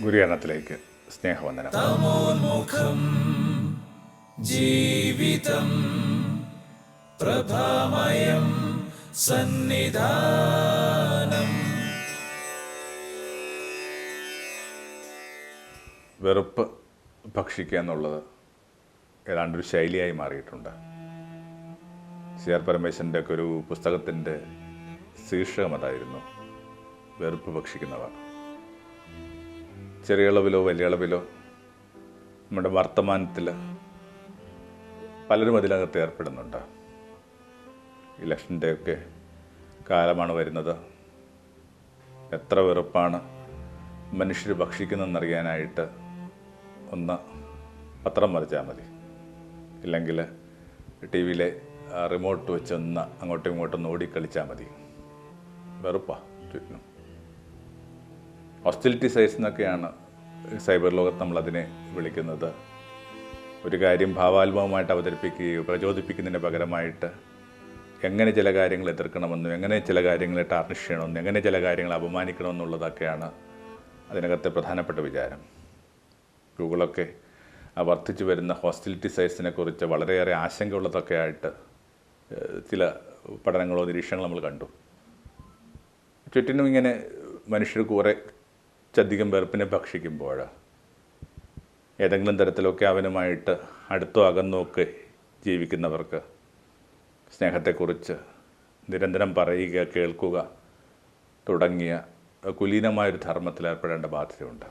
ഗുരുകരണത്തിലേക്ക് സ്നേഹവന്ദനം. തമോന്മുഖം ജീവിതം പ്രഭാമയം സന്നിധാനം. വെറുപ്പ് ഭക്ഷിക്കുക എന്നുള്ളത് ഏതാണ്ടൊരു ശൈലിയായി മാറിയിട്ടുണ്ട്. സി ആർ പരമേശ്വരന്റെ ഒക്കെ ഒരു പുസ്തകത്തിന്റെ ശീർഷകം അതായിരുന്നു വെറുപ്പ് ഭക്ഷിക്കുന്നവർ. ചെറിയ അളവിലോ വലിയ അളവിലോ നമ്മുടെ വർത്തമാനത്തിൽ പലരും അതിനകത്ത് ഏർപ്പെടുന്നുണ്ട്. ഇലക്ഷന്റെയൊക്കെ കാലമാണ് വരുന്നത്. എത്ര വെറുപ്പാണ് മനുഷ്യർ ഭക്ഷിക്കുന്നതെന്നറിയാനായിട്ട് ഒന്ന് പത്രം മറിച്ചാൽ മതി. ഇല്ലെങ്കിൽ ടി വിയിലെ റിമോട്ട് വെച്ചൊന്ന് അങ്ങോട്ടും ഇങ്ങോട്ടും ഓടിക്കളിച്ചാൽ മതി. വെറുപ്പാ. ചുറ്റിനും ഹോസ്റ്റിലിറ്റി സൈസ് എന്നൊക്കെയാണ് സൈബർ ലോകത്ത് നമ്മളതിനെ വിളിക്കുന്നത്. ഒരു കാര്യം ഭാവാത്മകമായിട്ട് അവതരിപ്പിക്കുകയോ പ്രചോദിപ്പിക്കുന്നതിന് പകരമായിട്ട് എങ്ങനെ ചില കാര്യങ്ങൾ എതിർക്കണമെന്നും എങ്ങനെ ചില കാര്യങ്ങളെ ടാർണിഷ് ചെയ്യണമെന്നും എങ്ങനെ ചില കാര്യങ്ങൾ അപമാനിക്കണമെന്നുള്ളതൊക്കെയാണ് അതിനകത്തെ പ്രധാനപ്പെട്ട വിചാരം. ഗൂഗിളൊക്കെ ആ വർദ്ധിച്ചു വരുന്ന ഹോസ്റ്റിലിറ്റി സൈസിനെ കുറിച്ച് വളരെയേറെ ആശങ്കയുള്ളതൊക്കെ ആയിട്ട് ചില പഠനങ്ങളോ നിരീക്ഷണങ്ങളോ നമ്മൾ കണ്ടു. ചുറ്റിനും ഇങ്ങനെ മനുഷ്യർ കുറച്ചധികം വെറുപ്പിനെ ഭക്ഷിക്കുമ്പോൾ ഏതെങ്കിലും തരത്തിലൊക്കെ അവനുമായിട്ട് അടുത്തോ അകന്നോ ഒക്കെ ജീവിക്കുന്നവർക്ക് സ്നേഹത്തെക്കുറിച്ച് നിരന്തരം പറയുക കേൾക്കുക തുടങ്ങിയ കുലീനമായൊരു ധർമ്മത്തിൽ ഏർപ്പെടേണ്ട ബാധ്യതയുണ്ട്.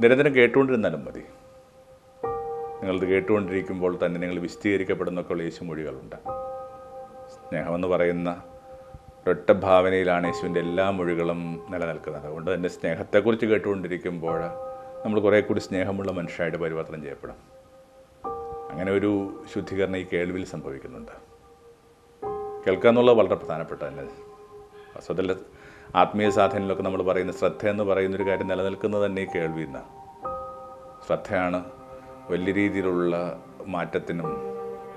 നിരന്തരം കേട്ടുകൊണ്ടിരുന്നാലും മതി. നിങ്ങളിത് കേട്ടുകൊണ്ടിരിക്കുമ്പോൾ തന്നെ നിങ്ങൾ വിശദീകരിക്കപ്പെടുന്നൊക്കെയുള്ള യേശു മൊഴികളുണ്ട് സ്നേഹമെന്ന് പറയുന്ന ഒരൊറ്റ ഭാവനയിലാണ് യേശുവിന്റെ എല്ലാ മൊഴികളും നിലനിൽക്കുന്നത്. അതുകൊണ്ട് തന്നെ സ്നേഹത്തെക്കുറിച്ച് കേട്ടുകൊണ്ടിരിക്കുമ്പോൾ നമ്മൾ കുറേ കൂടി സ്നേഹമുള്ള മനുഷ്യരായിട്ട് പരിവർത്തനം ചെയ്യപ്പെടും. അങ്ങനെ ഒരു ശുദ്ധീകരണം ഈ കേൾവിൽ സംഭവിക്കുന്നുണ്ട്. കേൾക്കുക എന്നുള്ളത് വളരെ പ്രധാനപ്പെട്ട തന്നെ. വാസ്തവത്തിൽ ആത്മീയ സാധനയിലൊക്കെ നമ്മൾ പറയുന്ന ശ്രദ്ധ എന്ന് പറയുന്നൊരു കാര്യം നിലനിൽക്കുന്നത് തന്നെ ഈ കേൾവിയിൽ നിന്നാണ്. ശ്രദ്ധയാണ് വലിയ രീതിയിലുള്ള മാറ്റത്തിനും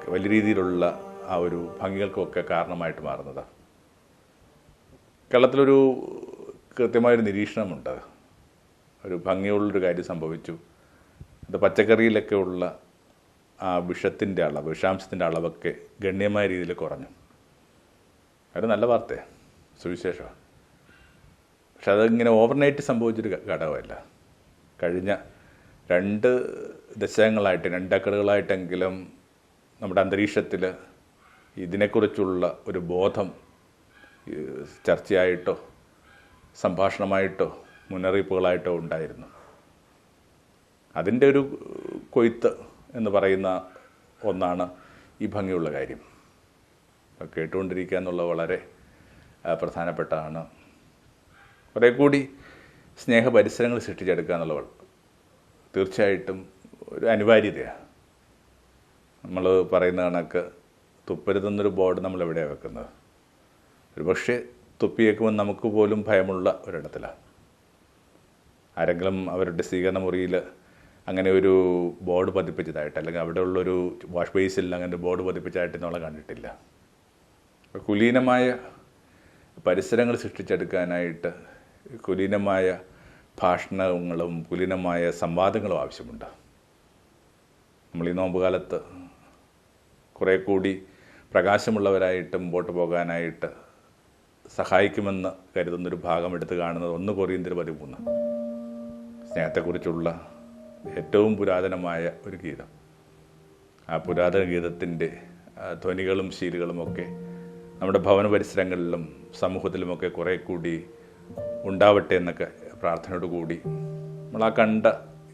വലിയ രീതിയിലുള്ള ആ ഒരു ഭംഗികൾക്കുമൊക്കെ കാരണമായിട്ട് മാറുന്നത്. കേരളത്തിലൊരു കൃത്യമായൊരു നിരീക്ഷണമുണ്ട്. ഒരു ഭംഗിയുള്ളൊരു കാര്യം സംഭവിച്ചു. അത് പച്ചക്കറിയിലൊക്കെ ഉള്ള ആ വിഷത്തിന്റെ അളവ് വിഷാംശത്തിന്റെ അളവൊക്കെ ഗണ്യമായ രീതിയിൽ കുറഞ്ഞു. അത് നല്ല വാർത്തയാണ് സുവിശേഷമാണ് പക്ഷെ അതിങ്ങനെ ഓവർനൈറ്റ് സംഭവിച്ചൊരു ഘടകമല്ല. കഴിഞ്ഞ രണ്ട് ദശകങ്ങളായിട്ട് രണ്ടക്കറുകളായിട്ടെങ്കിലും നമ്മുടെ അന്തരീക്ഷത്തിൽ ഇതിനെക്കുറിച്ചുള്ള ഒരു ബോധം ചർച്ചയായിട്ടോ സംഭാഷണമായിട്ടോ മുന്നറിയിപ്പുകളായിട്ടോ ഉണ്ടായിരുന്നു. അതിന്റെ ഒരു കൊയ്ത്ത് എന്ന് പറയുന്ന ഒന്നാണ് ഈ ഭംഗിയുള്ള കാര്യം. കേട്ടുകൊണ്ടിരിക്കുക എന്നുള്ളത് വളരെ പ്രധാനപ്പെട്ടതാണ് കുറേ കൂടി സ്നേഹ പരിസരങ്ങൾ സൃഷ്ടിച്ചെടുക്കുക എന്നുള്ളത് തീർച്ചയായിട്ടും ഒരു അനിവാര്യതയാണ്. നമ്മൾ പറയുന്ന കണക്ക് തുപ്പരുതെന്നൊരു ബോർഡ് നമ്മൾ എവിടെയാണ് വെക്കുന്നത്? ഒരു പക്ഷേ തുപ്പിയേക്കുമ്പോൾ നമുക്ക് പോലും ഭയമുള്ള ഒരിടത്തിലാണ്. ആരെങ്കിലും അവരുടെ സ്വീകരണ മുറിയിൽ അങ്ങനെ ഒരു ബോർഡ് പതിപ്പിച്ചതായിട്ട് അല്ലെങ്കിൽ അവിടെ ഉള്ളൊരു വാഷ് ബേസിൽ അങ്ങനെ ഒരു ബോർഡ് പതിപ്പിച്ചതായിട്ട് നമ്മളെ കണ്ടിട്ടില്ല. കുലീനമായ പരിസരങ്ങൾ സൃഷ്ടിച്ചെടുക്കാനായിട്ട് കുലീനമായ ഭാഷണങ്ങളും കുലീനമായ സംവാദങ്ങളും ആവശ്യമുണ്ട്. നമ്മൾ ഈ നോമ്പുകാലത്ത് കുറേ കൂടി പ്രകാശമുള്ളവരായിട്ട് മുമ്പോട്ട് പോകാനായിട്ട് സഹായിക്കുമെന്ന് കരുതുന്നൊരു ഭാഗം എടുത്തു കാണുന്നത് ഒന്ന് കൊറിയന്തിന് പതിമൂന്ന് സ്നേഹത്തെക്കുറിച്ചുള്ള ഏറ്റവും പുരാതനമായ ഒരു ഗീതം. ആ പുരാതന ഗീതത്തിന്റെ ധ്വനികളും ശീലുകളുമൊക്കെ നമ്മുടെ ഭവന പരിസരങ്ങളിലും സമൂഹത്തിലുമൊക്കെ കുറേ കൂടി ഉണ്ടാവട്ടെ എന്നൊക്കെ പ്രാർത്ഥനയോട് കൂടി നമ്മൾ ആ കണ്ട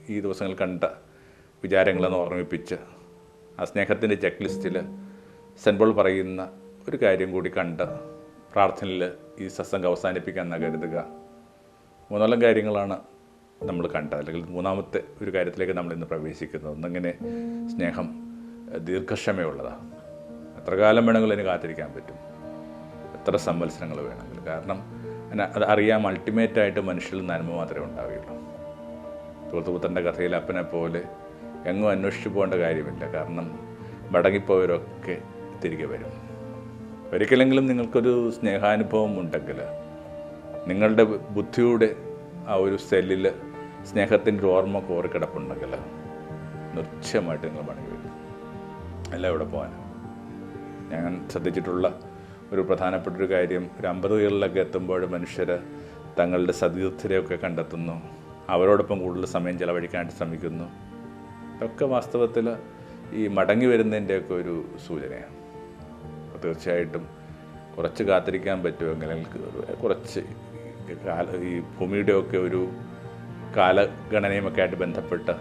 ഈ ദിവസങ്ങൾ കണ്ട വിചാരങ്ങളെന്ന് ഓർമ്മിപ്പിച്ച് ആ സ്നേഹത്തിന്റെ ചെക്ക് ലിസ്റ്റിൽ സെൻപോൾ പറയുന്ന ഒരു കാര്യം കൂടി കണ്ട് പ്രാർത്ഥനയിൽ ഈ സത്സംഗം അവസാനിപ്പിക്കാൻ കരുതുക. മൂന്നോളം കാര്യങ്ങളാണ് നമ്മൾ കണ്ടത്. അല്ലെങ്കിൽ മൂന്നാമത്തെ ഒരു കാര്യത്തിലേക്ക് നമ്മൾ ഇന്ന് പ്രവേശിക്കുന്നത്. ഒന്നിങ്ങനെ സ്നേഹം ദീർഘക്ഷമയുള്ളതാണ്. എത്ര കാലം വേണമെങ്കിലും അതിന് കാത്തിരിക്കാൻ പറ്റും. എത്ര സംവത്സരങ്ങൾ വേണമെങ്കിലും. കാരണം അത് അറിയാം അൾട്ടിമേറ്റായിട്ട് മനുഷ്യരിൽ നന്മ മാത്രമേ ഉണ്ടാവുകയുള്ളൂ. തൂത്തുപുത്തന്റെ കഥയിൽ അപ്പനെ പോലെ എങ്ങും അന്വേഷിച്ചു പോകേണ്ട കാര്യമില്ല. കാരണം മടങ്ങിപ്പോയവരൊക്കെ തിരികെ വരും. ഒരിക്കലെങ്കിലും നിങ്ങൾക്കൊരു സ്നേഹാനുഭവം ഉണ്ടെങ്കിൽ നിങ്ങളുടെ ബുദ്ധിയുടെ ആ ഒരു സെല്ലിൽ സ്നേഹത്തിന്റെ ഒരു ഓർമ്മ കോറി കിടപ്പുണ്ടെങ്കിൽ നിശ്ചയമായിട്ട് നിങ്ങൾ മടങ്ങി വരും എല്ലാം ഇവിടെ പോകാൻ ഞാൻ ശ്രദ്ധിച്ചിട്ടുള്ള ഒരു പ്രധാനപ്പെട്ട ഒരു കാര്യം ഒരു അമ്പതുകളിലൊക്കെ എത്തുമ്പോൾ മനുഷ്യർ തങ്ങളുടെ സതീർത്ഥരെയൊക്കെ കണ്ടെത്തുന്നു. അവരോടൊപ്പം കൂടുതൽ സമയം ചിലവഴിക്കാനായിട്ട് ശ്രമിക്കുന്നു. ഇതൊക്കെ വാസ്തവത്തിൽ ഈ മടങ്ങി വരുന്നതിന്റെയൊക്കെ ഒരു സൂചനയാണ്. തീർച്ചയായിട്ടും കുറച്ച് കാത്തിരിക്കാൻ പറ്റുമെങ്കിൽ കുറച്ച് കാല ഈ ഭൂമിയുടെയൊക്കെ ഒരു കാലഗണനയുമൊക്കെ ആയിട്ട് ബന്ധപ്പെട്ട്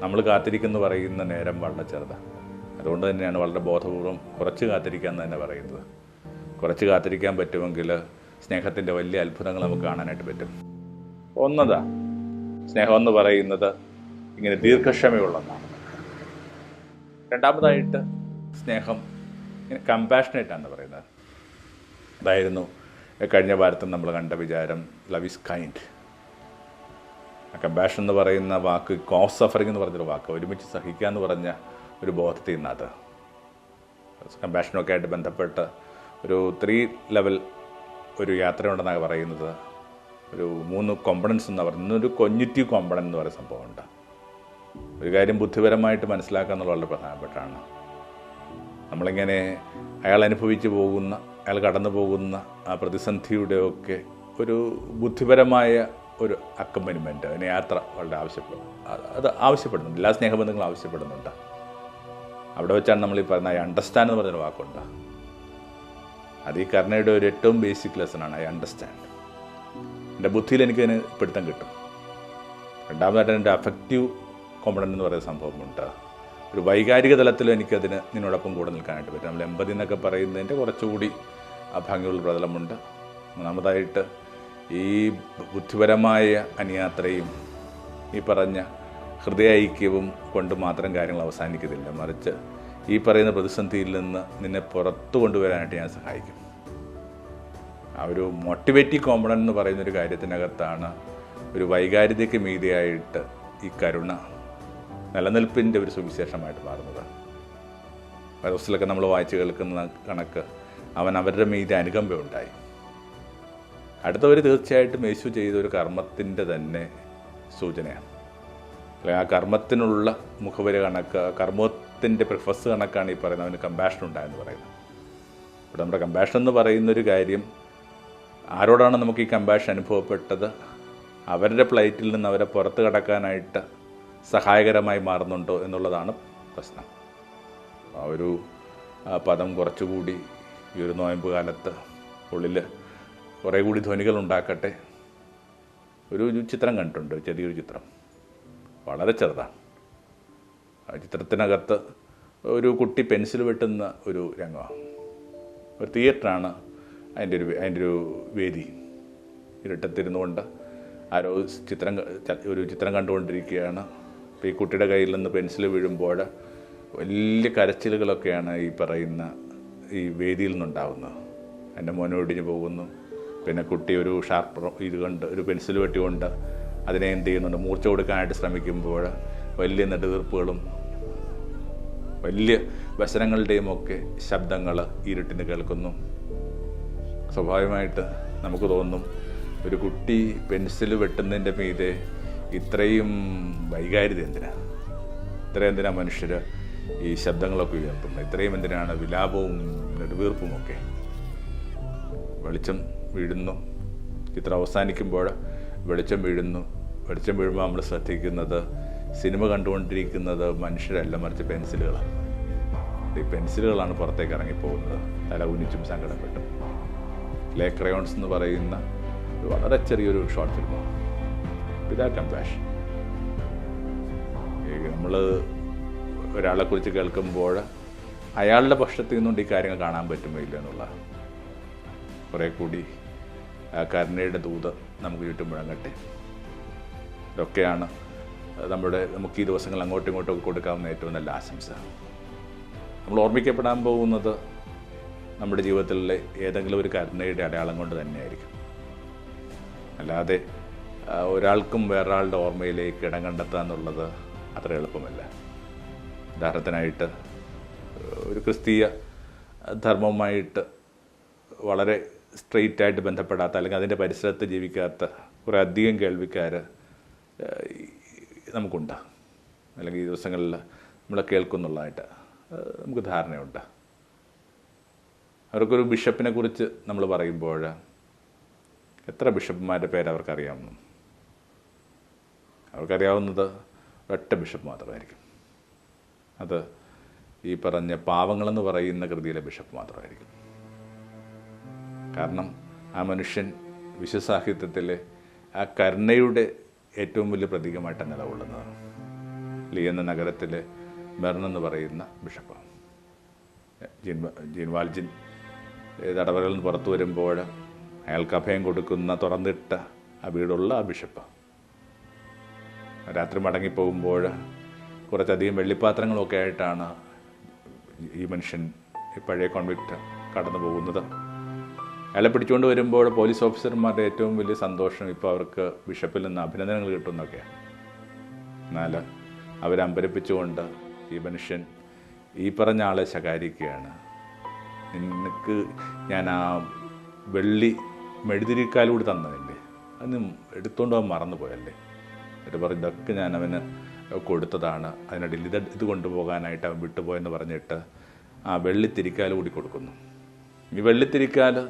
നമ്മൾ കാത്തിരിക്കുന്നു പറയുന്ന നേരം വളരെ ചെറുതാണ്. അതുകൊണ്ട് തന്നെയാണ് വളരെ ബോധപൂർവം കുറച്ച് കാത്തിരിക്കാൻ തന്നെ പറയുന്നത്. കുറച്ച് കാത്തിരിക്കാൻ പറ്റുമെങ്കിൽ സ്നേഹത്തിന്റെ വലിയ അത്ഭുതങ്ങൾ നമുക്ക് കാണാനായിട്ട് പറ്റും. ഒന്നതാ സ്നേഹം എന്ന് പറയുന്നത് ഇങ്ങനെ ദീർഘക്ഷമയുള്ളതാണ്. രണ്ടാമതായിട്ട് സ്നേഹം ഇങ്ങനെ കമ്പാഷനേറ്റ് ആണെന്ന് പറയുന്നത്. അതായിരുന്നു കഴിഞ്ഞ വാരത്തിൽ നമ്മൾ കണ്ട വിചാരം ലവ് ഇസ് കൈൻഡ് കമ്പാഷൻ എന്ന് പറയുന്ന വാക്ക് കോസ് സഫറിംഗ് എന്ന് പറഞ്ഞൊരു വാക്ക് ഒരുമിച്ച് സഹിക്കുക എന്ന് പറഞ്ഞ ഒരു ബോധത്തിൽ നിന്നത് കമ്പാഷനൊക്കെ ആയിട്ട് ബന്ധപ്പെട്ട് ഒരു ത്രീ ലെവൽ ഒരു യാത്രയുണ്ടെന്നാണ് പറയുന്നത്. ഒരു മൂന്ന് കോമ്പണൻസ് എന്ന് പറയുന്നത് ഒരു കൊഞ്ഞിറ്റീവ് കോമ്പണൻ എന്ന് പറയുന്ന സംഭവമുണ്ട്. ഒരു കാര്യം ബുദ്ധിപരമായിട്ട് മനസ്സിലാക്കുക എന്നുള്ളത് വളരെ പ്രധാനപ്പെട്ടാണ് നമ്മളിങ്ങനെ അയാൾ അനുഭവിച്ചു പോകുന്ന അയാൾ കടന്നു പോകുന്ന ആ പ്രതിസന്ധിയുടെയൊക്കെ ഒരു ബുദ്ധിപരമായ ഒരു അക്കമ്പനിമെന്റ് അതിന് യാത്ര വളരെ ആവശ്യപ്പെടും. അത് ആവശ്യപ്പെടുന്നുണ്ട്. എല്ലാ സ്നേഹബന്ധങ്ങളും ആവശ്യപ്പെടുന്നുണ്ട്. അവിടെ വെച്ചാണ് നമ്മൾ ഈ പറയുന്ന ഐ അണ്ടർസ്റ്റാൻഡ് എന്ന് പറഞ്ഞൊരു വാക്കുണ്ട് അത് ഈ കരുണയുടെ ഒരു ഏറ്റവും ബേസിക് ലെസണാണ് ഐ അണ്ടർസ്റ്റാൻഡ് എന്റെ ബുദ്ധിയിൽ എനിക്കതിന് പിടുത്തം കിട്ടും. രണ്ടാമതായിട്ട് എന്റെ അഫക്റ്റീവ് കോമ്പണന്റ് എന്ന് പറയുന്ന സംഭവമുണ്ട്. ഒരു വൈകാരിക തലത്തിൽ എനിക്കതിന് നിന്നോടൊപ്പം കൂടെ നിൽക്കാനായിട്ട് പറ്റും. നമ്മൾ എൺപതി എന്നൊക്കെ പറയുന്നതിന്റെ കുറച്ചുകൂടി ആ ഭംഗിയുള്ള പ്രതലമുണ്ട്. മൂന്നാമതായിട്ട് ഈ ബുദ്ധിപരമായ അനുയാത്രയും ഈ പറഞ്ഞ ഹൃദയ ഐക്യവും കൊണ്ട് മാത്രം കാര്യങ്ങൾ അവസാനിക്കുന്നില്ല മറിച്ച് ഈ പറയുന്ന പ്രതിസന്ധിയിൽ നിന്ന് നിന്നെ പുറത്തു കൊണ്ടുവരാനായിട്ട് ഞാൻ സഹായിക്കും. ആ ഒരു മോട്ടിവേറ്റീവ് കോമ്പണന്റ് എന്ന് പറയുന്ന ഒരു കാര്യത്തിനകത്താണ് ഒരു വൈകാരികതയ്ക്ക് മീതിയായിട്ട് ഈ കരുണ നിലനിൽപ്പിന്റെ ഒരു സുവിശേഷമായിട്ട് മാറുന്നത്. പരസ്യത്തിലൊക്കെ നമ്മൾ വായിച്ചു കേൾക്കുന്ന കണക്ക് അവൻ അവരുടെ മീതി അനുകമ്പ ഉണ്ടായി. അടുത്തവർ തീർച്ചയായിട്ടും യേശു ചെയ്ത ഒരു കർമ്മത്തിന്റെ തന്നെ സൂചനയാണ്. അല്ലെങ്കിൽ ആ കർമ്മത്തിനുള്ള മുഖവര കണക്ക് കർമ്മത്തിന്റെ പ്രിഫസ് കണക്കാണ് ഈ പറയുന്നത്. അവന് കമ്പാഷൻ ഉണ്ടായെന്ന് പറയുന്നത്. ഇവിടെ നമ്മുടെ കമ്പാഷൻ എന്ന് പറയുന്ന ഒരു കാര്യം ആരോടാണ് നമുക്ക് ഈ കമ്പാഷൻ അനുഭവപ്പെട്ടത്? അവരുടെ പ്ലേറ്റിൽ നിന്ന് അവരെ പുറത്ത് കടക്കാനായിട്ട് സഹായകരമായി മാറുന്നുണ്ടോ എന്നുള്ളതാണ് പ്രശ്നം. ആ ഒരു പദം കുറച്ചുകൂടി ഈ ഒരു നോയമ്പ് കാലത്ത് ഉള്ളിൽ കുറേ കൂടി ധ്വനികൾ ഉണ്ടാക്കട്ടെ. ഒരു ചിത്രം കണ്ടിട്ടുണ്ട് ചെറിയൊരു ചിത്രം. വളരെ ചെറുതാണ്. ആ ചിത്രത്തിനകത്ത് ഒരു കുട്ടി പെൻസിൽ വെട്ടുന്ന ഒരു രംഗമാണ്. ഒരു തിയേറ്ററാണ് അതിന്റെ ഒരു അതിന്റെ ഒരു വേദി. ഇരുട്ടത്തിരുന്നുകൊണ്ട് ആരോ ചിത്രം ഒരു ചിത്രം കണ്ടുകൊണ്ടിരിക്കുകയാണ്. ഈ കുട്ടിയുടെ കയ്യിൽ നിന്ന് പെൻസിൽ വീഴുമ്പോൾ വലിയ കരച്ചിലുകളൊക്കെയാണ് ഈ പറയുന്ന ഈ വേദിയിൽ നിന്നുണ്ടാവുന്നത്. എന്റെ മോനെ ഒടിഞ്ഞു പോകുന്നു. പിന്നെ കുട്ടി ഒരു ഷാർപ്പർ ഇത് കൊണ്ട് ഒരു പെൻസിൽ വെട്ടിക്കൊണ്ട് അതിനെ എന്ത് ചെയ്യുന്നുണ്ട്? മൂർച്ച കൊടുക്കാനായിട്ട് ശ്രമിക്കുമ്പോൾ വലിയ നെടുതീർപ്പുകളും വലിയ വ്യസനങ്ങളുടെയും ഒക്കെ ശബ്ദങ്ങൾ ഇരുട്ടിന് കേൾക്കുന്നു. സ്വാഭാവികമായിട്ട് നമുക്ക് തോന്നും ഒരു കുട്ടി പെൻസിൽ വെട്ടുന്നതിന്റെ മീതെ ഇത്രയും വൈകാരിത എന്തിനാ? ഇത്രയും എന്തിനാ മനുഷ്യർ ഈ ശബ്ദങ്ങളൊക്കെ ഉയർത്തുന്നത്? ഇത്രയും എന്തിനാണ് വിലാപവും നെടുവീർപ്പും ഒക്കെ? വെളിച്ചം വീഴുന്നു. ചിത്രം അവസാനിക്കുമ്പോൾ വെളിച്ചം വീഴുന്നു. വെളിച്ചം വീഴുമ്പോൾ നമ്മൾ ശ്രദ്ധിക്കുന്നത് സിനിമ കണ്ടുകൊണ്ടിരിക്കുന്നത് മനുഷ്യരല്ല മറിച്ച് പെൻസിലുകളാണ്. ഈ പെൻസിലുകളാണ് പുറത്തേക്ക് ഇറങ്ങിപ്പോകുന്നത്. തല ഉന്നിച്ചും സങ്കടപ്പെട്ടും. ലേ ക്രയോൺസ് എന്ന് പറയുന്ന വളരെ ചെറിയൊരു ഷോർട്ട് ഫിലിമാണ്. വിതാ കമ്പാഷൻ നമ്മൾ ഒരാളെക്കുറിച്ച് കേൾക്കുമ്പോൾ അയാളുടെ പക്ഷത്തിൽ നിന്നുകൊണ്ട് ഈ കാര്യങ്ങൾ കാണാൻ പറ്റുമോ ഇല്ല എന്നുള്ള കുറേ കൂടി കരുണയുടെ ദൂത് നമുക്ക് ചുറ്റും മുഴങ്ങട്ടെ. ഇതൊക്കെയാണ് നമ്മുടെ നമുക്ക് ഈ ദിവസങ്ങൾ അങ്ങോട്ടും ഇങ്ങോട്ടും കൊടുക്കാവുന്ന ഏറ്റവും നല്ല ആശംസ. നമ്മൾ ഓർമ്മിക്കപ്പെടാൻ പോകുന്നത് നമ്മുടെ ജീവിതത്തിലെ ഏതെങ്കിലും ഒരു കരുണയുടെ അടയാളം കൊണ്ട് തന്നെയായിരിക്കും. അല്ലാതെ ഒരാൾക്കും വേറൊരാളുടെ ഓർമ്മയിലേക്ക് ഇടം കണ്ടെത്തുക എന്നുള്ളത് അത്ര എളുപ്പമല്ല. ഉദാഹരണത്തിനായിട്ട് ഒരു ക്രിസ്തീയ ധർമ്മവുമായിട്ട് വളരെ സ്ട്രെയിറ്റ് ആയിട്ട് ബന്ധപ്പെടാത്ത അല്ലെങ്കിൽ അതിന്റെ പരിസരത്ത് ജീവിക്കാത്ത കുറേ അധികം കേൾവിക്കാർ നമുക്കുണ്ട്. അല്ലെങ്കിൽ ഈ ദിവസങ്ങളിൽ നമ്മൾ കേൾക്കുന്നുള്ളതായിട്ട് നമുക്ക് ധാരണയുണ്ട്. അവർക്കൊരു ബിഷപ്പിനെ കുറിച്ച് നമ്മൾ പറയുമ്പോൾ എത്ര ബിഷപ്പുമാരുടെ പേര് അവർക്കറിയാവുന്നു അവർക്കറിയാവുന്നത് ഒറ്റ ബിഷപ്പ് മാത്രമായിരിക്കും. അത് ഈ പറഞ്ഞ പാവങ്ങളെന്ന് പറയുന്ന കൃതിയിലെ ബിഷപ്പ് മാത്രമായിരിക്കും. കാരണം ആ മനുഷ്യൻ വിശ്വസാഹിത്യത്തിലെ ആ കരുണയുടെ ഏറ്റവും വലിയ പ്രതീകമായിട്ടാണ് നിലകൊള്ളുന്നത് ലീ എന്ന നഗരത്തിലെ മെർണെന്ന് പറയുന്ന ബിഷപ്പ് ജീൻ ജീൻവാൽജിൻ നിന്ന് പുറത്തു വരുമ്പോൾ അയാൾക്ക് അഭയം കൊടുക്കുന്ന തുറന്നിട്ട ആ വീടുള്ള ആ ബിഷപ്പ് രാത്രി മടങ്ങിപ്പോകുമ്പോൾ കുറച്ചധികം വെള്ളിപ്പാത്രങ്ങളൊക്കെ ആയിട്ടാണ് ഈ മനുഷ്യൻ ഈ പഴയ കോൺവിക്റ്റ് കടന്നു പോകുന്നത്. അയാളെ പിടിച്ചുകൊണ്ട് വരുമ്പോൾ പോലീസ് ഓഫീസർമാരുടെ ഏറ്റവും വലിയ സന്തോഷം ഇപ്പോൾ അവർക്ക് ബിഷപ്പിൽ നിന്ന് അഭിനന്ദനങ്ങൾ കിട്ടുന്നൊക്കെയാണ് എന്നാൽ അവരമ്പരപ്പിച്ചുകൊണ്ട് ഈ മനുഷ്യൻ ഈ പറഞ്ഞ ആളെ ശകാരിക്കുകയാണ്. നിനക്ക് ഞാൻ ആ വെള്ളി മെഴുതിരിക്കാലൂടെ തന്നതല്ലേ? അത് എടുത്തുകൊണ്ട് അവൻ മറന്നു പോയല്ലേ എന്നിട്ട് പറഞ്ഞു ഇതൊക്കെ ഞാൻ അവന് കൊടുത്തതാണ്. അതിനിടയിൽ ഇത് ഇത് കൊണ്ടുപോകാനായിട്ട് അവൻ വിട്ടുപോയെന്ന് പറഞ്ഞിട്ട് ആ വെള്ളിത്തിരിക്കാൽ കൂടി കൊടുക്കുന്നു. ഈ വെള്ളിത്തിരിക്കാൽ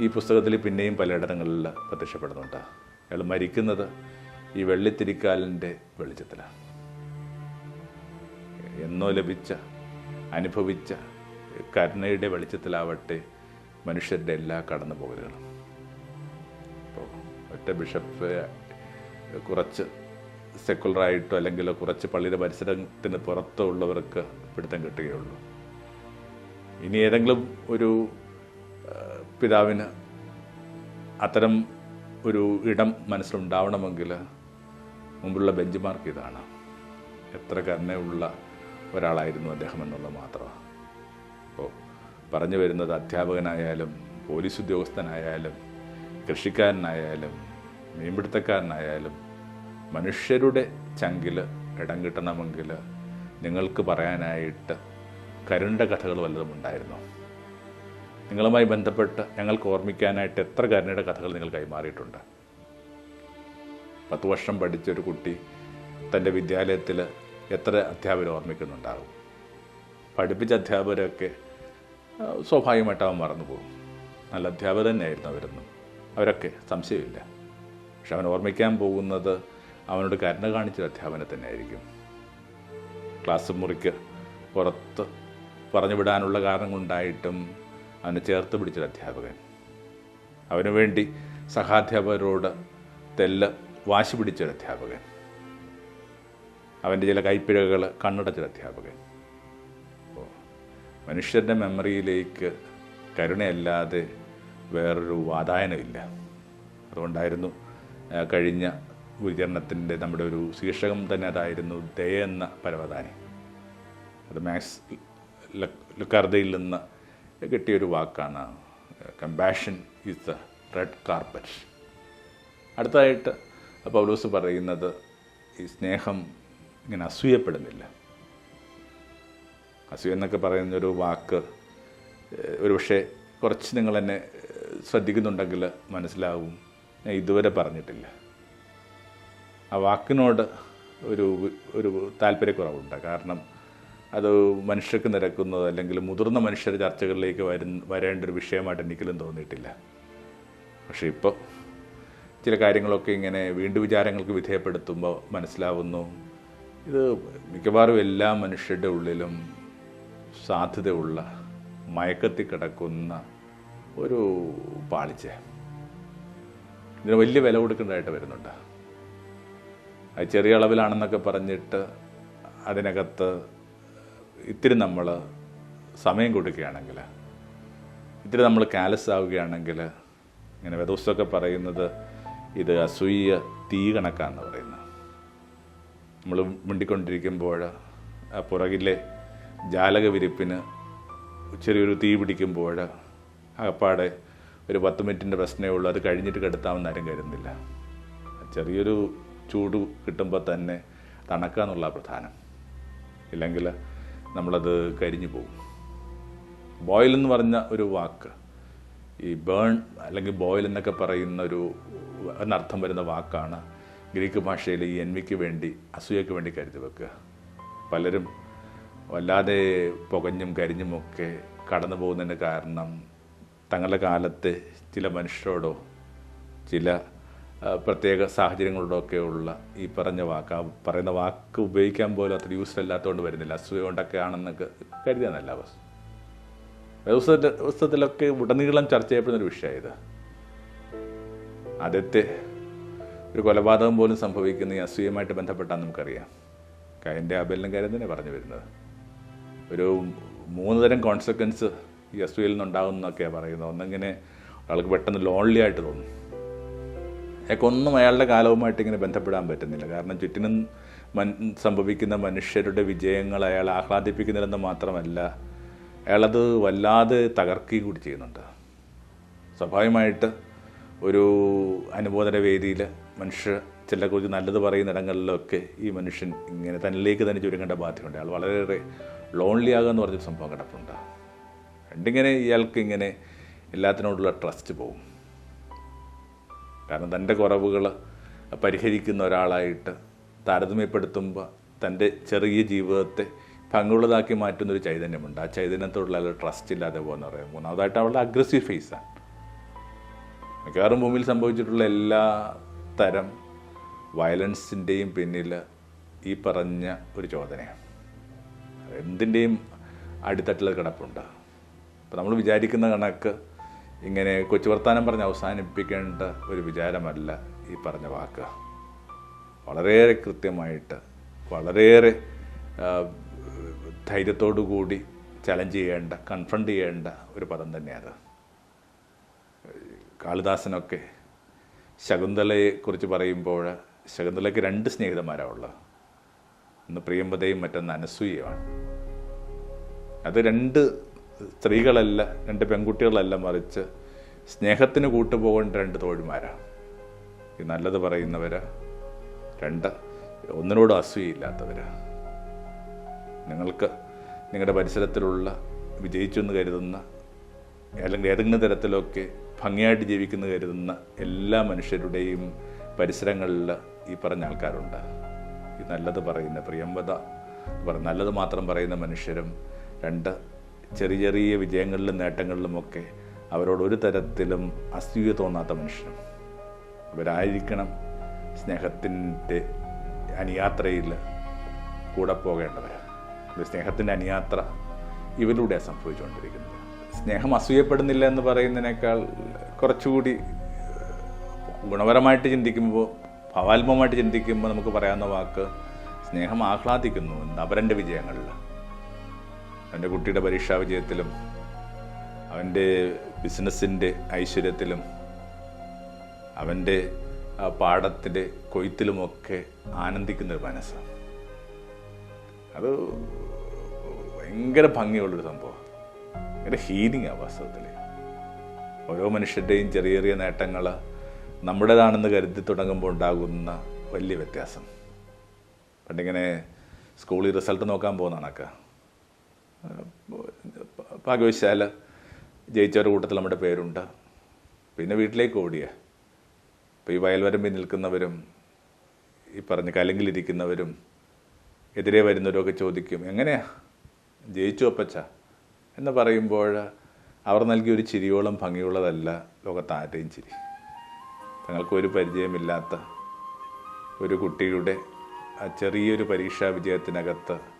ഈ പുസ്തകത്തിൽ പിന്നെയും പലയിടങ്ങളിൽ പ്രത്യക്ഷപ്പെടുന്നുണ്ട്. അയാൾ മരിക്കുന്നത് ഈ വെള്ളിത്തിരിക്കാലിന്റെ വെളിച്ചത്തിലാണ്. എന്നോ ലഭിച്ച അനുഭവിച്ച കരുണയുടെ വെളിച്ചത്തിലാവട്ടെ മനുഷ്യരുടെ എല്ലാ കടന്നുപോകലുകളും. ഇപ്പോൾ ഒറ്റ ബിഷപ്പ് കുറച്ച് സെക്കുലറായിട്ടോ അല്ലെങ്കിൽ കുറച്ച് പള്ളിയുടെ പരിസരത്തിന് പുറത്തോ ഉള്ളവർക്ക് പിടുത്തം കിട്ടുകയുള്ളൂ. ഇനി ഏതെങ്കിലും ഒരു പിതാവിന് അത്തരം ഒരു ഇടം മനസ്സിലുണ്ടാവണമെങ്കിൽ മുമ്പുള്ള ബെഞ്ച് മാർക്ക് ഇതാണ്. എത്ര കരുണയുള്ള ഒരാളായിരുന്നു അദ്ദേഹം എന്നുള്ളത് മാത്രമാണ് അപ്പോൾ പറഞ്ഞു വരുന്നത് അധ്യാപകനായാലും പോലീസ് ഉദ്യോഗസ്ഥനായാലും കൃഷിക്കാരനായാലും മീൻപിടുത്തക്കാരനായാലും മനുഷ്യരുടെ ചങ്കിൽ ഇടം കിട്ടണമെങ്കിൽ നിങ്ങൾക്ക് പറയാനായിട്ട് കരുണ്ട കഥകൾ വല്ലതും ഉണ്ടായിരുന്നോ? നിങ്ങളുമായി ബന്ധപ്പെട്ട് ഞങ്ങൾക്ക് ഓർമ്മിക്കാനായിട്ട് എത്ര കരുണയുടെ കഥകൾ നിങ്ങൾ കൈമാറിയിട്ടുണ്ട്? പത്ത് വർഷം പഠിച്ചൊരു കുട്ടി തന്റെ വിദ്യാലയത്തിൽ എത്ര അധ്യാപകർ ഓർമ്മിക്കുന്നുണ്ടാകും? പഠിപ്പിച്ച അധ്യാപകരൊക്കെ സ്വാഭാവികമായിട്ട് അവൻ മറന്നു പോകും. നല്ല അധ്യാപകർ തന്നെയായിരുന്നു അവരൊന്നും. അവരൊക്കെ സംശയമില്ല. പക്ഷെ അവൻ ഓർമ്മിക്കാൻ പോകുന്നത് അവനോട് കരുണ കാണിച്ച അധ്യാപനം തന്നെയായിരിക്കും. ക്ലാസ് മുറിക്ക് പുറത്ത് പറഞ്ഞു വിടാനുള്ള കാരണങ്ങളുണ്ടായിട്ടും അവനെ ചേർത്ത് പിടിച്ചൊരു അധ്യാപകൻ. അവന് വേണ്ടി സഹാധ്യാപകരോട് തെല്ല് വാശി പിടിച്ചൊരു അധ്യാപകൻ. അവന്റെ ചില കൈപ്പിഴകൾ കണ്ണടച്ചൊരു അധ്യാപകൻ. മനുഷ്യരുടെ മെമ്മറിയിലേക്ക് കരുണയല്ലാതെ വേറൊരു വാതായനമില്ല. അതുകൊണ്ടായിരുന്നു കഴിഞ്ഞ ഗുരുചരണത്തിന്റെ നമ്മുടെ ഒരു ശീർഷകം തന്നെ അതായിരുന്നു ദയ എന്ന പരവതാനി. അത് മാക്സ് ലുക്കാർദയിൽ നിന്ന് കിട്ടിയൊരു വാക്കാണ് compassion is the red carpet അടുത്തായിട്ട് പൗലോസ് പറയുന്നത് ഈ സ്നേഹം ഇങ്ങനെ അസൂയപ്പെടുന്നില്ല. അസൂയ എന്നൊക്കെ പറയുന്നൊരു വാക്ക് ഒരുപക്ഷെ കുറച്ച് നിങ്ങൾ എന്നെ ശ്രദ്ധിക്കുന്നുണ്ടെങ്കിൽ മനസ്സിലാവും ഞാൻ ഇതുവരെ പറഞ്ഞിട്ടില്ല. ആ വാക്കിനോട് ഒരു ഒരു താല്പര്യക്കുറവുണ്ട്. കാരണം അത് മനുഷ്യർക്ക് നിരക്കുന്നത് അല്ലെങ്കിൽ മുതിർന്ന മനുഷ്യർ ചർച്ചകളിലേക്ക് വരുന്ന വരേണ്ട ഒരു വിഷയമായിട്ട് എനിക്കലും തോന്നിയിട്ടില്ല. പക്ഷേ ഇപ്പോൾ ചില കാര്യങ്ങളൊക്കെ ഇങ്ങനെ വീണ്ടും വിചാരങ്ങൾക്ക് വിധേയപ്പെടുത്തുമ്പോൾ മനസ്സിലാവുന്നു. ഇത് മിക്കവാറും എല്ലാ മനുഷ്യരുടെ ഉള്ളിലും സാധ്യതയുള്ള മയക്കത്തിൽ കിടക്കുന്ന ഒരു പാളിച്ച ഇതിന് വലിയ വില കൊടുക്കേണ്ടതായിട്ട് വരുന്നുണ്ട്. ചെറിയ അളവിലാണെന്നൊക്കെ പറഞ്ഞിട്ട് അതിനകത്ത് ഇത്തിരി നമ്മൾ സമയം കൊടുക്കുകയാണെങ്കിൽ ഇത്തിരി നമ്മൾ കാലസ് ആവുകയാണെങ്കിൽ ഇങ്ങനെ വേദോസ്തമൊക്കെ പറയുന്നത് ഇത് അസൂയ തീ കണക്കാന്ന് പറയുന്നത് നമ്മൾ മിണ്ടിക്കൊണ്ടിരിക്കുമ്പോൾ പുറകിലെ ജാലക വിരിപ്പിന് ചെറിയൊരു തീ പിടിക്കുമ്പോൾ അകപ്പാടെ ഒരു പത്ത് മിനിറ്റിന്റെ പ്രശ്നമേ ഉള്ളൂ. അത് കഴിഞ്ഞിട്ട് കെടുത്താമെന്ന് ആരും കരുതുന്നില്ല. ചെറിയൊരു ചൂട് കിട്ടുമ്പോൾ തന്നെ തണക്കുക എന്നുള്ള പ്രധാനം. ഇല്ലെങ്കിൽ നമ്മളത് കരിഞ്ഞു പോകും. ബോയിൽ എന്ന് പറഞ്ഞ ഒരു വാക്ക് ഈ ബേൺ അല്ലെങ്കിൽ ബോയിൽ എന്നൊക്കെ പറയുന്ന ഒരു എന്നർത്ഥം വരുന്ന വാക്കാണ് ഗ്രീക്ക് ഭാഷയിൽ ഈ എൻവിക്ക് വേണ്ടി അസൂയയ്ക്ക് വേണ്ടി കരുതി വെക്കുക. പലരും വല്ലാതെ പുകഞ്ഞും കരിഞ്ഞുമൊക്കെ കടന്നു പോകുന്നതിന് കാരണം തങ്ങളുടെ കാലത്തെ ചില മനുഷ്യരോടോ ചില പ്രത്യേക സാഹചര്യങ്ങളോടൊക്കെ ഉള്ള ഈ പറഞ്ഞ വാക്ക് ആ പറയുന്ന വാക്ക് ഉപയോഗിക്കാൻ പോലും അത്ര യൂസ്ഫുൾ അല്ലാത്തതുകൊണ്ട് വരുന്നില്ല. അസൂയ കൊണ്ടൊക്കെ ആണെന്നൊക്കെ അവസ്ഥ പുസ്തകത്തിൽ പുസ്തകത്തിലൊക്കെ ഉടനീളം ചർച്ച ചെയ്യപ്പെടുന്ന ഒരു വിഷയമാണ് ഇത്. ആദ്യത്തെ ഒരു കൊലപാതകം പോലും സംഭവിക്കുന്ന ഈ അസൂയമായിട്ട് ബന്ധപ്പെട്ടാൽ നമുക്കറിയാം. കയന്റെ അബലിനും കാര്യം തന്നെ പറഞ്ഞു വരുന്നത്. ഒരു മൂന്ന് തരം കോൺസിക്വൻസ് ഈ അസൂയയിൽ നിന്നുണ്ടാകുന്നൊക്കെയാണ് പറയുന്നത്. ഒന്നിങ്ങനെ ഒരാൾക്ക് പെട്ടെന്ന് ലോൺലി ആയിട്ട് തോന്നും. അയാൾക്കൊന്നും അയാളുടെ കാലവുമായിട്ട് ഇങ്ങനെ ബന്ധപ്പെടാൻ പറ്റുന്നില്ല. കാരണം ചുറ്റിനും മൻ സംഭവിക്കുന്ന മനുഷ്യരുടെ വിജയങ്ങൾ അയാൾ ആഹ്ലാദിപ്പിക്കുന്നില്ലെന്ന് മാത്രമല്ല അയാളത് വല്ലാതെ തകർക്കുകയും കൂടി ചെയ്യുന്നുണ്ട്. സ്വാഭാവികമായിട്ട് ഒരു അനുബോധന വേദിയിൽ മനുഷ്യ ചിലക്കുറിച്ച് നല്ലത് പറയുന്നിടങ്ങളിലൊക്കെ ഈ മനുഷ്യൻ ഇങ്ങനെ തന്നിലേക്ക് തന്നെ ചുരുങ്ങേണ്ട ബാധ്യതയുണ്ട്. അയാൾ വളരെയേറെ ലോൺലി ആകുക എന്ന് പറഞ്ഞൊരു സംഭവം കിടപ്പുണ്ട്. രണ്ടിങ്ങനെ ഇയാൾക്ക് ഇങ്ങനെ എല്ലാത്തിനോടുള്ള ട്രസ്റ്റ് പോകും കാരണം തന്റെ കുറവുകൾ പരിഹരിക്കുന്ന ഒരാളായിട്ട് താരതമ്യപ്പെടുത്തുമ്പോൾ തന്റെ ചെറിയ ജീവിതത്തെ ഭംഗിയുള്ളതാക്കി മാറ്റുന്ന ഒരു ചൈതന്യമുണ്ട്. ആ ചൈതന്യത്തോടുള്ള ട്രസ്റ്റ് ഇല്ലാതെ പോകുന്ന പറയാം. മൂന്നാമതായിട്ട് അവളുടെ അഗ്രസീവ് ഫേസാണ് മിക്കവാറും ഭൂമിയിൽ സംഭവിച്ചിട്ടുള്ള എല്ലാ തരം വയലൻസിന്റെയും പിന്നിൽ ഈ പറഞ്ഞ ഒരു ചോദനയാണ്. എന്തിന്റെയും അടിത്തട്ടിൽ കിടപ്പുണ്ട്. അപ്പോൾ നമ്മൾ വിചാരിക്കുന്ന കണക്ക് ഇങ്ങനെ കൊച്ചു വർത്താനം പറഞ്ഞ് അവസാനിപ്പിക്കേണ്ട ഒരു വിചാരമല്ല ഈ പറഞ്ഞ വാക്ക്. വളരെയേറെ കൃത്യമായിട്ട് വളരെയേറെ ധൈര്യത്തോടു കൂടി ചലഞ്ച് ചെയ്യേണ്ട കൺഫ്രണ്ട് ചെയ്യേണ്ട ഒരു പദം തന്നെയാണ് കാളിദാസനൊക്കെ ശകുന്തളയെ കുറിച്ച് പറയുമ്പോൾ ശകുന്തളയ്ക്ക് രണ്ട് സ്നേഹിതന്മാരാണ് ഉള്ളത്. ഒന്ന് പ്രിയമ്പതയും മറ്റൊന്ന് അനസൂയമാണ് അത് രണ്ട് സ്ത്രീകളല്ല രണ്ട് പെൺകുട്ടികളല്ല മറിച്ച് സ്നേഹത്തിന് കൂട്ടുപോകേണ്ട രണ്ട് തോഴിമാരാണ്. ഈ നല്ലത് പറയുന്നവര് രണ്ട് ഒന്നിനോടും അസൂയയില്ലാത്തവര്. നിങ്ങൾക്ക് നിങ്ങളുടെ പരിസരത്തിലുള്ള വിജയിച്ചു എന്ന് കരുതുന്ന അല്ലെങ്കിൽ ഏതെങ്കിലും തരത്തിലൊക്കെ ഭംഗിയായിട്ട് ജീവിക്കുന്നു കരുതുന്ന എല്ലാ മനുഷ്യരുടെയും പരിസരങ്ങളിൽ ഈ പറഞ്ഞ ആൾക്കാരുണ്ട്. ഈ നല്ലത് പറയുന്ന പ്രിയമ്പത പറ നല്ലത് മാത്രം പറയുന്ന മനുഷ്യരും രണ്ട് ചെറിയ ചെറിയ വിജയങ്ങളിലും നേട്ടങ്ങളിലുമൊക്കെ അവരോട് ഒരു തരത്തിലും അസൂയ തോന്നാത്ത മനുഷ്യരും അവരായിരിക്കണം സ്നേഹത്തിന്റെ അനുയാത്രയിൽ കൂടെ പോകേണ്ടവർ. സ്നേഹത്തിന്റെ അനുയാത്ര ഇവരിലൂടെ സംഭവിച്ചുകൊണ്ടിരിക്കുന്നത്. സ്നേഹം അസൂയപ്പെടുന്നില്ല എന്ന് പറയുന്നതിനേക്കാൾ കുറച്ചുകൂടി ഗുണപരമായിട്ട് ചിന്തിക്കുമ്പോൾ ഭാവാത്മകമായിട്ട് ചിന്തിക്കുമ്പോൾ നമുക്ക് പറയാവുന്ന വാക്ക് സ്നേഹം ആഹ്ലാദിക്കുന്നു നബരന്റെ വിജയങ്ങളിൽ. അവന്റെ കുട്ടിയുടെ പരീക്ഷാ വിജയത്തിലും അവന്റെ ബിസിനസ്സിന്റെ ഐശ്വര്യത്തിലും അവന്റെ പാടത്തിന്റെ കൊയ്ത്തിലുമൊക്കെ ആനന്ദിക്കുന്നൊരു മനസ്സാണ് അത് ഭയങ്കര ഭംഗിയുള്ളൊരു സംഭവം. ഭയങ്കര ഹീലിംഗ് ആ വാസ്തവത്തിൽ ഓരോ മനുഷ്യരുടെയും ചെറിയ ചെറിയ നേട്ടങ്ങൾ നമ്മുടേതാണെന്ന് കരുതി തുടങ്ങുമ്പോൾ ഉണ്ടാകുന്ന വലിയ വ്യത്യാസം. പണ്ടിങ്ങനെ സ്കൂളിൽ റിസൾട്ട് നോക്കാൻ പോകുന്ന കണക്ക്. ഭാഗ്യവശാൽ ജയിച്ചവരുടെ കൂട്ടത്തിൽ നമ്മുടെ പേരുണ്ട്. പിന്നെ വീട്ടിലേക്ക് ഓടിയ. ഇപ്പോൾ ഈ വയൽവരമ്പിൽ നിൽക്കുന്നവരും ഈ പറഞ്ഞ കലങ്കിലിരിക്കുന്നവരും എതിരെ വരുന്നവരൊക്കെ ചോദിക്കും എങ്ങനെയാ? ജയിച്ചു അപ്പച്ച? എന്ന് പറയുമ്പോൾ അവർ നൽകിയ ഒരു ചിരിയോളം ഭംഗിയുള്ളതല്ല ലോകത്ത് ആരുടെയും ചിരി. തങ്ങൾക്ക് ഒരു പരിചയമില്ലാത്ത ഒരു കുട്ടിയുടെ ആ ചെറിയൊരു പരീക്ഷാ വിജയത്തിനകത്ത്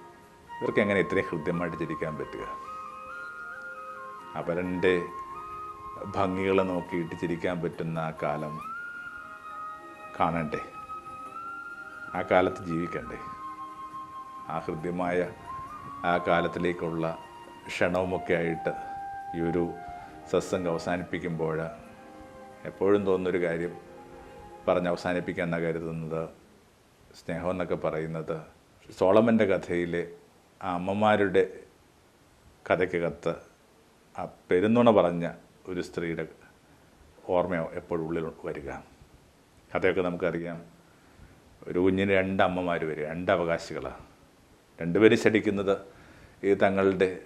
ഇവർക്ക് എങ്ങനെ ഇത്രയും ഹൃദ്യമായിട്ട് ചിരിക്കാൻ പറ്റുക? അവരന്റെ ഭംഗികളെ നോക്കിയിട്ട് ചിരിക്കാൻ പറ്റുന്ന ആ കാലം കാണണ്ടേ? ആ കാലത്ത് ജീവിക്കണ്ടേ? ആ ഹൃദ്യമായ ആ കാലത്തിലേക്കുള്ള ക്ഷണവുമൊക്കെ ആയിട്ട് ഈ ഒരു സത്സംഗം അവസാനിപ്പിക്കുമ്പോൾ എപ്പോഴും തോന്നുന്നൊരു കാര്യം പറഞ്ഞ് അവസാനിപ്പിക്കാൻ കരുതുന്നത്? സ്നേഹം എന്നൊക്കെ പറയുന്നത് സോളമന്റെ കഥയിലെ ആ അമ്മമാരുടെ കഥയ്ക്കകത്ത് ആ പെരുന്നുണ പറഞ്ഞ ഒരു സ്ത്രീയുടെ ഓർമ്മയോ എപ്പോഴും ഉള്ളിൽ വരിക. കഥയൊക്കെ നമുക്കറിയാം. ഒരു കുഞ്ഞിന് രണ്ട് അമ്മമാർ വരിക രണ്ട് അവകാശികളാണ് രണ്ടുപേരും ശടിക്കുന്നത് ഈ തങ്ങളുടെ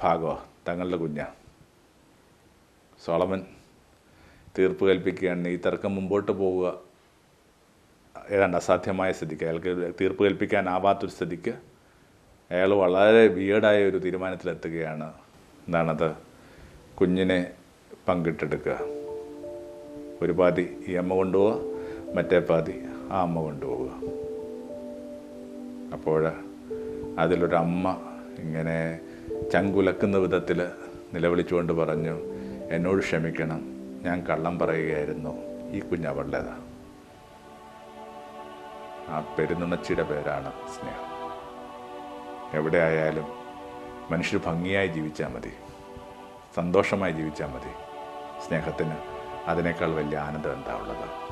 ഭാഗമോ തങ്ങളുടെ കുഞ്ഞാണ് സോളമൻ തീർപ്പ് കൽപ്പിക്കുകയാണ്. ഈ തർക്കം മുമ്പോട്ട് പോവുക ഏതാണ്ട് അസാധ്യമായ സ്ഥിതിക്ക് അയാൾക്ക് തീർപ്പ് കൽപ്പിക്കാനാവാത്തൊരു സ്ഥിതിക്ക് അയാൾ വളരെ വിയേഡായ ഒരു തീരുമാനത്തിലെത്തുകയാണ്. എന്താണത് കുഞ്ഞിനെ പങ്കിട്ടെടുക്കുക. ഒരു പാതി ഈ അമ്മ കൊണ്ടുപോവുക മറ്റേ പാതി ആ അമ്മ കൊണ്ടുപോവുക. അപ്പോൾ അതിലൊരമ്മ ഇങ്ങനെ ചങ്കുലക്കുന്ന വിധത്തിൽ നിലവിളിച്ചുകൊണ്ട് പറഞ്ഞു എന്നോട് ക്ഷമിക്കണം ഞാൻ കള്ളം പറയുകയായിരുന്നു ഈ കുഞ്ഞ് അവളുടേതാ ആ പെരുന്നുണച്ചിയുടെ പേരാണ് സ്നേഹം. എവിടെ ആയാലും മനുഷ്യർ ഭംഗിയായി ജീവിച്ചാൽ മതി. സന്തോഷമായി ജീവിച്ചാൽ മതി. സ്നേഹത്തിന് അതിനേക്കാൾ വലിയ ആനന്ദം എന്താ ഉള്ളത്?